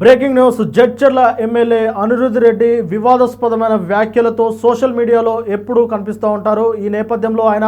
Breaking news Jadcherla MLA Anirudh Reddy వివాదాస్పదమైన వ్యాఖ్యలతో social మీడియాలో ఎప్పుడూ కనిపిస్తూ ఉంటారు. ఈ నేపథ్యంలో ఆయన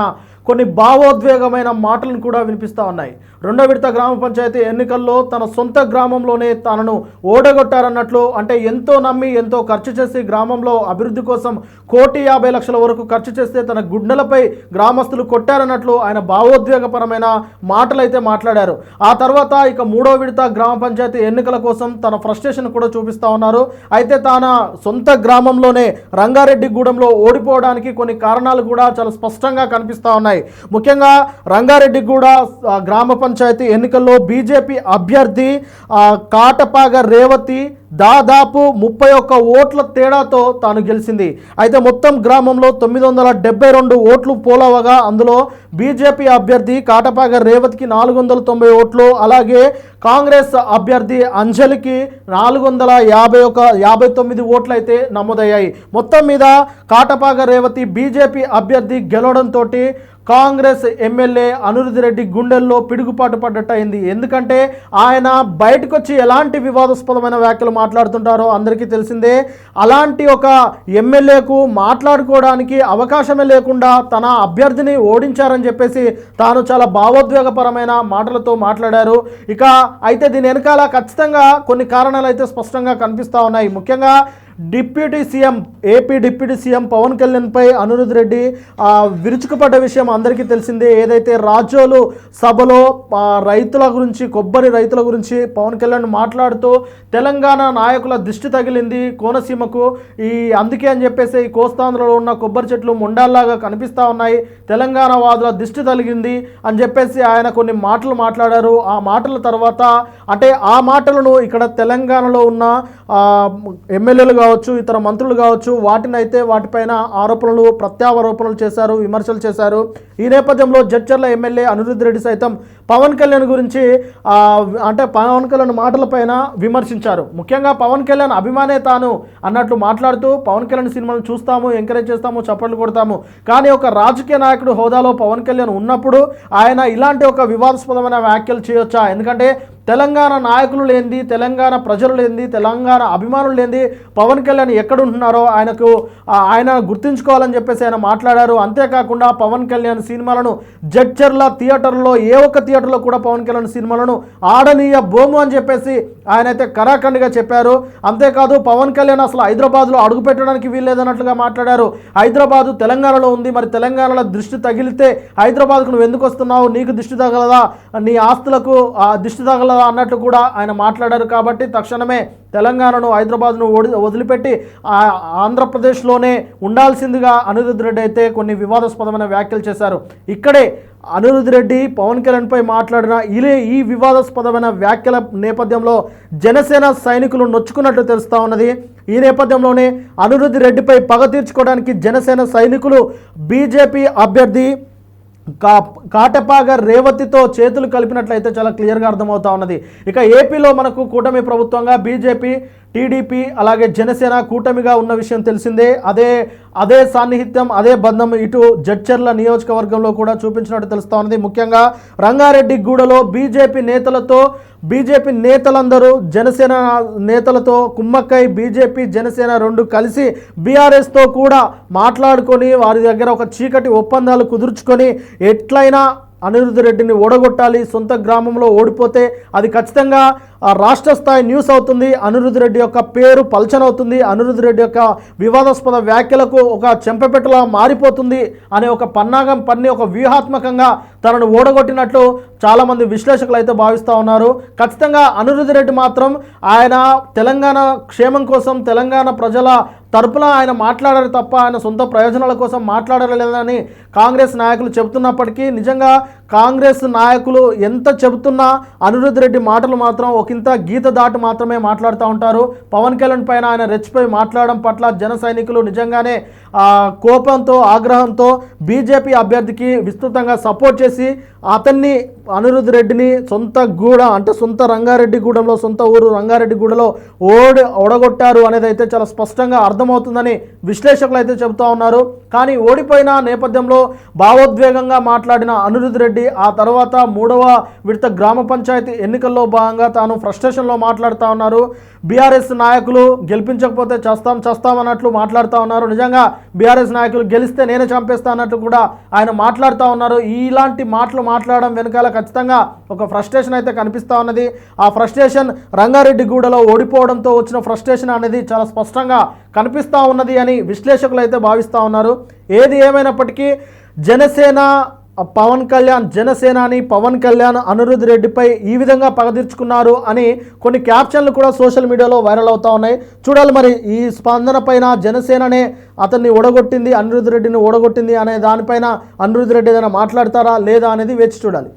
కొన్ని భావోద్వేగమైన మాటలను కూడా వినిపిస్తూ ఉన్నాయి. రెండో విడత గ్రామ పంచాయతీ ఎన్నికల్లో తన సొంత గ్రామంలోనే తనను ఓడగొట్టారన్నట్లు అంటే ఎంతో నమ్మి ఎంతో ఖర్చు చేసి గ్రామంలో అభివృద్ధి కోసం కోటి యాభై లక్షల వరకు ఖర్చు చేస్తే తన గుండెలపై గ్రామస్తులు కొట్టారన్నట్లు ఆయన భావోద్వేగపరమైన మాటలైతే మాట్లాడారు. ఆ తర్వాత ఇక మూడో విడత గ్రామ పంచాయతీ ఎన్నికల కోసం తన ఫ్రస్ట్రేషన్ కూడా చూపిస్తా ఉన్నారు. అయితే తన సొంత గ్రామంలోనే రంగారెడ్డిగూడెంలో ఓడిపోవడానికి కొన్ని కారణాలు కూడా చాలా స్పష్టంగా కనిపిస్తా ఉన్నాయి. ముఖ్యంగా రంగారెడ్డిగూడ కూడా గ్రామ పంచాయతీ ఎన్నికల్లో బీజేపీ అభ్యర్థి కాటపాగ రేవతి దాదాపు ముప్పై ఒక్క ఓట్ల తేడాతో తాను గెలిచింది. అయితే మొత్తం గ్రామంలో తొమ్మిది వందల డెబ్బై రెండు ఓట్లు పోలవగా అందులో బీజేపీ అభ్యర్థి కాటపాగ రేవతికి నాలుగు వందల తొంభై ఓట్లు అలాగే కాంగ్రెస్ అభ్యర్థి అంజలికి నాలుగు వందల యాభై ఒక యాభై తొమ్మిది ఓట్లు అయితే నమోదయ్యాయి. మొత్తం మీద కాటపాగ రేవతి బీజేపీ అభ్యర్థి గెలవడంతో కాంగ్రెస్ ఎమ్మెల్యే అనురుధి రెడ్డి గుండెల్లో పిడుగుపాటు పడ్డట్టు అయింది ఎందుకంటే ఆయన బయటకు వచ్చి ఎలాంటి వివాదాస్పదమైన వ్యాఖ్యలు మాట్లాడుతుంటారో అందరికీ తెలిసిందే. అలాంటి ఒక ఎమ్మెల్యేకు మాట్లాడుకోవడానికి అవకాశమే లేకుండా తన అభ్యర్థిని ఓడించారని చెప్పేసి తాను చాలా భావోద్వేగపరమైన మాటలతో మాట్లాడారు. ఇక అయితే దీని వెనకాల ఖచ్చితంగా కొన్ని కారణాలు అయితే స్పష్టంగా కనిపిస్తూ ఉన్నాయి. ముఖ్యంగా deputy CM AP deputy CM Pawan కళ్యాణ్పై Anirudh Reddy విరుచుకుపడ్డ విషయం అందరికీ తెలిసిందే. ఏదైతే రాజోలు సభలో రైతుల గురించి కొబ్బరి రైతుల గురించి పవన్ కళ్యాణ్ మాట్లాడుతూ తెలంగాణ నాయకుల దిష్టి తగిలింది కోనసీమకు ఈ అందుకే అని చెప్పేసి ఈ కోస్తాంధ్రలో ఉన్న కొబ్బరి చెట్లు మొండాల్లాగా కనిపిస్తూ ఉన్నాయి. తెలంగాణ వాదుల దిష్టి తగిలింది అని చెప్పేసి ఆయన కొన్ని మాటలు మాట్లాడారు. ఆ మాటల తర్వాత అంటే ఆ మాటలను ఇక్కడ తెలంగాణలో ఉన్న ఎమ్మెల్యేలుగా కావచ్చు ఇతర మంత్రులు కావచ్చు వాటిని అయితే వాటిపైన ఆరోపణలు ప్రత్యారోపణలు చేశారు విమర్శలు చేశారు. ఈ నేపథ్యంలో జడ్చర్ల ఎమ్మెల్యే అనిరుద్ధ్ రెడ్డి సైతం పవన్ కళ్యాణ్ గురించి అంటే పవన్ కళ్యాణ్ మాటలపైన విమర్శించారు. ముఖ్యంగా పవన్ కళ్యాణ్ అభిమానే తాను అన్నట్లు మాట్లాడుతూ పవన్ కళ్యాణ్ సినిమాను చూస్తాము ఎంకరేజ్ చేస్తాము చప్పట్లు కొడతాము. కానీ ఒక రాజకీయ నాయకుడు హోదాలో పవన్ కళ్యాణ్ ఉన్నప్పుడు ఆయన ఇలాంటి ఒక వివాదాస్పదమైన వ్యాఖ్యలు చేయొచ్చా? ఎందుకంటే తెలంగాణ నాయకులు లేనిది తెలంగాణ ప్రజలు లేనిది తెలంగాణ అభిమానులు లేనిది పవన్ కళ్యాణ్ ఎక్కడ ఉంటున్నారో ఆయనకు ఆయన గుర్తుంచుకోవాలని చెప్పేసి ఆయన మాట్లాడారు. అంతేకాకుండా పవన్ కళ్యాణ్ సినిమాలను జడ్చర్ల థియేటర్లో ఏ ఒక్క థియేటర్లో కూడా పవన్ కళ్యాణ్ సినిమాలను ఆడనీయ బోము అని చెప్పేసి ఆయన అయితే కరాఖండ్గా చెప్పారు. అంతేకాదు పవన్ కళ్యాణ్ అసలు హైదరాబాద్లో అడుగు పెట్టడానికి వీల్లేదన్నట్లుగా మాట్లాడారు. హైదరాబాదు తెలంగాణలో ఉంది మరి తెలంగాణలో దృష్టి తగిలితే హైదరాబాద్కు నువ్వు ఎందుకు వస్తున్నావు? నీకు దృష్టి తగలదా? నీ ఆస్తులకు ఆ దృష్టి తగలదా? అన్నట్లు కూడా ఆయన మాట్లాడారు కాబట్టి తక్షణమే తెలంగాణను హైదరాబాద్ను ఓడి వదిలిపెట్టి ఆంధ్రప్రదేశ్లోనే ఉండాల్సిందిగా అనిరుద్ధ్ రెడ్డి అయితే కొన్ని వివాదాస్పదమైన వ్యాఖ్యలు చేశారు. ఇక్కడే అనిరుద్ధ్ రెడ్డి పవన్ కళ్యాణ్పై మాట్లాడిన ఇలే ఈ వివాదాస్పదమైన వ్యాఖ్యల నేపథ్యంలో జనసేన సైనికులు నొచ్చుకున్నట్లు తెలుస్తూ ఉన్నది. ఈ నేపథ్యంలోనే అనిరుద్ధ్ రెడ్డిపై పగ తీర్చుకోవడానికి జనసేన సైనికులు బీజేపీ అభ్యర్థి కా కాటపాగ రేవతితో చేతులు కలిపినట్లయితే చాలా క్లియర్గా అర్థమవుతా ఉన్నది. ఇక ఏపీలో మనకు కూటమి ప్రభుత్వంగా బీజేపీ టీడీపీ అలాగే జనసేన కూటమిగా ఉన్న విషయం తెలిసిందే. అదే అదే సాన్నిహిత్యం అదే బంధం ఇటు జడ్చర్ల నియోజకవర్గంలో కూడా చూపించినట్టు తెలుస్తా ఉన్నది. ముఖ్యంగా రంగారెడ్డి గూడలో బీజేపీ నేతలతో బీజేపీ నేతలందరూ జనసేన నేతలతో కుమ్మక్కై బీజేపీ జనసేన రెండు కలిసి బీఆర్ఎస్తో కూడా మాట్లాడుకొని వారి దగ్గర ఒక చీకటి ఒప్పందాలు కుదుర్చుకొని ఎట్లయినా అనిరుద్ధ రెడ్డిని ఓడగొట్టాలి సొంత గ్రామంలో ఓడిపోతే అది ఖచ్చితంగా రాష్ట్ర స్థాయి న్యూస్ అవుతుంది. అనిరుద్ధ్ రెడ్డి యొక్క పేరు పల్చనవుతుంది. అనిరుద్ధ్ రెడ్డి యొక్క వివాదాస్పద వ్యాఖ్యలకు ఒక చెంపపెట్టలా మారిపోతుంది అనే ఒక పన్నాగం పన్ని ఒక వ్యూహాత్మకంగా తనను ఓడగొట్టినట్లు చాలామంది విశ్లేషకులు అయితే భావిస్తూ ఉన్నారు. ఖచ్చితంగా అనిరుద్ధ్ రెడ్డి మాత్రం ఆయన తెలంగాణ క్షేమం కోసం తెలంగాణ ప్రజల తరపున ఆయన మాట్లాడారు తప్ప ఆయన సొంత ప్రయోజనాల కోసం మాట్లాడలేదని కాంగ్రెస్ నాయకులు చెబుతున్నప్పటికీ నిజంగా కాంగ్రెస్ నాయకులు ఎంత చెబుతున్నా అనిరుద్ధ్ రెడ్డి మాటలు మాత్రం ఒకంత గీత దాటి మాత్రమే మాట్లాడుతూ ఉంటారు. పవన్ కళ్యాణ్ పైన ఆయన రెచ్చిపోయి మాట్లాడడం పట్ల జన సైనికులు నిజంగానే కోపంతో ఆగ్రహంతో బీజేపీ అభ్యర్థికి విస్తృతంగా సపోర్ట్ చేసి అతన్ని అనిరుద్ రెడ్డిని సొంత గూడ అంటే సొంత రంగారెడ్డి గూడెంలో సొంత ఊరు రంగారెడ్డిగూడలో ఓడి ఓడగొట్టారు అనేది అయితే చాలా స్పష్టంగా అర్థమవుతుందని విశ్లేషకులు అయితే చెబుతా ఉన్నారు. కానీ ఓడిపోయిన నేపథ్యంలో భావోద్వేగంగా మాట్లాడిన అనిరుద్ రెడ్డి ఆ తర్వాత మూడవ విడత గ్రామ పంచాయతీ ఎన్నికల్లో భాగంగా తాను ఫ్రస్ట్రేషన్లో మాట్లాడుతూ ఉన్నారు. బీఆర్ఎస్ నాయకులు గెలిపించకపోతే చేస్తాం చేస్తాం అన్నట్లు మాట్లాడుతూ ఉన్నారు. నిజంగా బీఆర్ఎస్ నాయకులు గెలిస్తే నేనే చంపేస్తా అన్నట్లు కూడా ఆయన మాట్లాడుతూ ఉన్నారు. ఇలాంటి మాటలు మాట్లాడడం వెనకాల ఖచ్చితంగా ఒక ఫ్రస్ట్రేషన్ అయితే కనిపిస్తూ ఉన్నది. ఆ ఫ్రస్ట్రేషన్ రంగారెడ్డి గూడలో ఓడిపోవడంతో వచ్చిన ఫ్రస్ట్రేషన్ అనేది చాలా స్పష్టంగా కనిపిస్తూ ఉన్నది అని విశ్లేషకులు అయితే భావిస్తూ ఉన్నారు. ఏది ఏమైనప్పటికీ జనసేన పవన్ కళ్యాణ్ జనసేనాని పవన్ కళ్యాణ్ అనిరుద్ధ్ రెడ్డిపై ఈ విధంగా పగదీర్చుకున్నారు అని కొన్ని క్యాప్షన్లు కూడా సోషల్ మీడియాలో వైరల్ అవుతా ఉన్నాయి. చూడాలి మరి ఈ స్పందన పైన జనసేననే అతన్ని ఓడగొట్టింది అనిరుద్ధ్ రెడ్డిని ఓడగొట్టింది అనే దానిపైన అనిరుద్ధ్ రెడ్డి ఏదైనా మాట్లాడతారా లేదా అనేది వేచి చూడాలి.